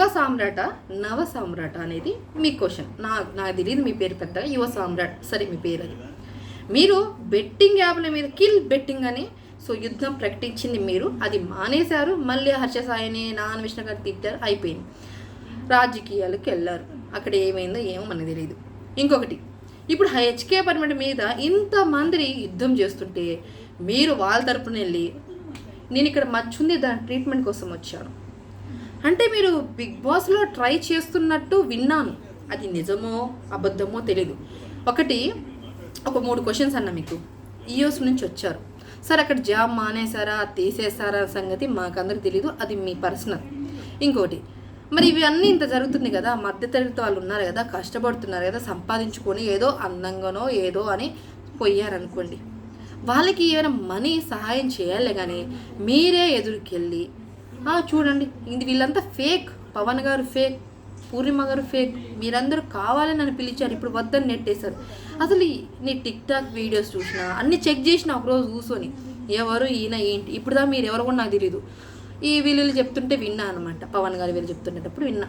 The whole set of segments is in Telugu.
యువ సామ్రాట నవ సామ్రాట అనేది మీ క్వశ్చన్. నా నాకు తెలియదు మీ పేరు పెద్దగా. యువ సామ్రాట్ సరే మీ పేరు అది. మీరు బెట్టింగ్ యాప్ల మీద కిల్ బెట్టింగ్ అని సో యుద్ధం ప్రకటించింది మీరు. అది మానేశారు. మళ్ళీ హర్ష సాయిని నాన్న విష్ణు గారు తిట్టారు. అయిపోయింది. రాజకీయాలకు వెళ్ళారు. అక్కడ ఏమైందో ఏమో మనకు తెలియదు ఇంకొకటి ఇప్పుడు హెచ్కే పర్మిట్ మీద ఇంతమంది యుద్ధం చేస్తుంటే మీరు వాళ్ళ తరపున వెళ్ళి నేను ఇక్కడ మచ్చుంది దాని ట్రీట్మెంట్ కోసం వచ్చాను. అంటే మీరు బిగ్ బాస్లో ట్రై చేస్తున్నట్టు విన్నాను. అది నిజమో అబద్ధమో తెలీదు. ఒకటి ఒక మూడు క్వశ్చన్స్ అన్న మీకు. ఈయోస్ నుంచి వచ్చారు. సార్ అక్కడ జాబ్ మానేశారా తీసేశారా? సంగతి మాకందరికి తెలీదు. అది మీ పర్సనల్. ఇంకోటి మరి ఇవి అన్నీ ఇంత జరుగుతుంది కదా మధ్యతరగతి వాళ్ళు ఉన్నారు కదా కష్టపడుతున్నారు కదా సంపాదించుకొని ఏదో అందంగానో ఏదో అని పోయారనుకోండి. వాళ్ళకి ఏమైనా మనీ సహాయం చేయాలి కానీ మీరే ఎదురుకెళ్ళి చూడండి. ఇది వీళ్ళంతా ఫేక్ పవన్ గారు ఫేక్ పూర్ణిమ గారు ఫేక్ మీరందరూ కావాలని నన్ను పిలిచారు. ఇప్పుడు వద్దని నెట్టేశారు. అసలు నీ టిక్ టాక్ వీడియోస్ చూసినా అన్ని చెక్ చేసిన ఒకరోజు కూర్చొని ఎవరు ఈయన ఏంటి? ఇప్పుడు దా మీరు? ఎవరు కూడా నాకు తెలియదు ఈ వీళ్ళు చెప్తుంటే విన్నా అనమాట పవన్ గారు వీళ్ళు చెప్తుండేటప్పుడు విన్నా.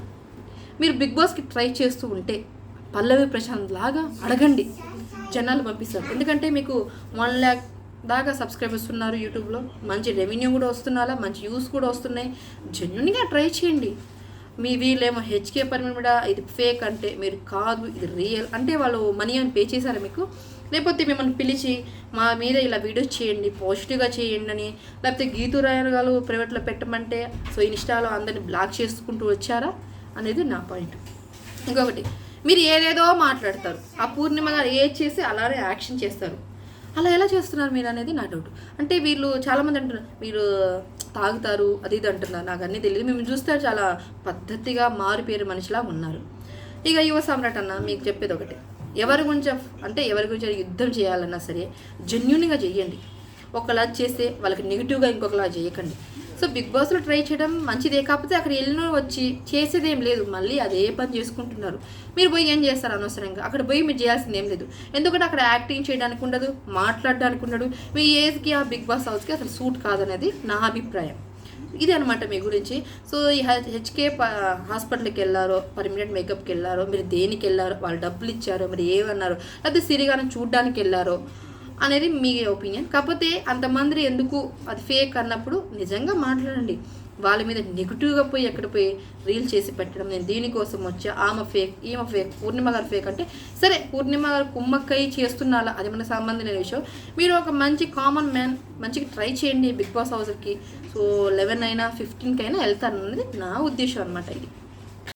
మీరు బిగ్ బాస్కి ట్రై చేస్తూ ఉంటే పల్లవి ప్రశాంత్ లాగా అడగండి. జనాలు పంపిస్తారు. ఎందుకంటే మీకు వన్ ల్యాక్ దాకా సబ్స్క్రైబర్స్ ఉన్నారు యూట్యూబ్లో. మంచి రెవెన్యూ కూడా వస్తున్నారా మంచి యూస్ కూడా వస్తున్నాయి. జెన్యున్గా ట్రై చేయండి. మీ వీళ్ళేమో హెచ్కే పర్మిట్ ఇది ఫేక్ అంటే మీరు కాదు ఇది రియల్ అంటే వాళ్ళు మనీ అని పే చేశారా మీకు? లేకపోతే మిమ్మల్ని పిలిచి మా మీద ఇలా వీడియోస్ చేయండి పాజిటివ్గా చేయండి అని లేకపోతే గీతూ రాయర్ గారు ప్రైవేట్లో పెట్టమంటే సో ఇన్స్టాలో అందరిని బ్లాక్ చేసుకుంటూ వచ్చారా? అనేది నా పాయింట్ ఇంకొకటి మీరు ఏదేదో మాట్లాడతారు. ఆ పూర్ణిమ గారు ఏది చేసి అలానే యాక్షన్ చేస్తారు. అలా ఎలా చేస్తున్నారు మీరు అనేది నా డౌట్ అంటే వీళ్ళు చాలామంది అంటున్నారు మీరు తాగుతారు అది ఇది అంటున్నారు. నాకు అన్నీ తెలియదు మేము చూస్తే చాలా పద్ధతిగా మారిపోయే మనిషిలా ఉన్నారు. ఇక యువ సామ్రాట్ అన్న మీకు చెప్పేది ఒకటి. ఎవరి గురించి అంటే ఎవరి గురించి యుద్ధం చేయాలన్నా సరే జెన్యున్గా చెయ్యండి. ఒకలా చేస్తే వాళ్ళకి నెగిటివ్గా ఇంకొకలా చేయకండి. సో బిగ్ బాస్లో ట్రై చేయడం మంచిదే. కాకపోతే అక్కడ వెళ్ళిన వచ్చి చేసేది ఏం లేదు. మళ్ళీ అదే పని చేసుకుంటున్నారు. మీరు పోయి ఏం చేస్తారు అనవసరంగా? అక్కడ పోయి మీరు చేయాల్సింది ఏం లేదు. ఎందుకంటే అక్కడ యాక్టింగ్ చేయడానికి ఉండదు మాట్లాడడానికి ఉండదు. మీ ఏజ్కి ఆ బిగ్ బాస్ హౌస్కి అసలు సూట్ కాదనేది నా అభిప్రాయం. ఇది అనమాట మీ గురించి. సో ఈ హెచ్కే హాస్పిటల్కి వెళ్ళారో పర్మనెంట్ మేకప్కి వెళ్ళారో మీరు దేనికి వెళ్ళారో వాళ్ళు డబ్బులు ఇచ్చారో మరి ఏమన్నారో లేకపోతే సిరిగానం చూడడానికి వెళ్ళారో అనేది మీ ఒపీనియన్. కాకపోతే అంతమంది ఎందుకు అది ఫేక్ అన్నప్పుడు నిజంగా మాట్లాడండి. వాళ్ళ మీద నెగిటివ్గా పోయి ఎక్కడ పోయి రీల్ చేసి పెట్టడం నేను దీనికోసం వచ్చా ఆమె ఫేక్ ఈమె ఫేక్ పూర్ణిమ గారు ఫేక్ అంటే సరే పూర్ణిమ గారు కుమ్మక్కై చేస్తున్నారా అది మన సంబంధించిన విషయం? మీరు ఒక మంచి కామన్ మ్యాన్ మంచిగా ట్రై చేయండి బిగ్ బాస్ హౌస్కి. సో లెవెన్ అయినా ఫిఫ్టీన్కి అయినా వెళ్తాను అనేది నా ఉద్దేశం అనమాట ఇది.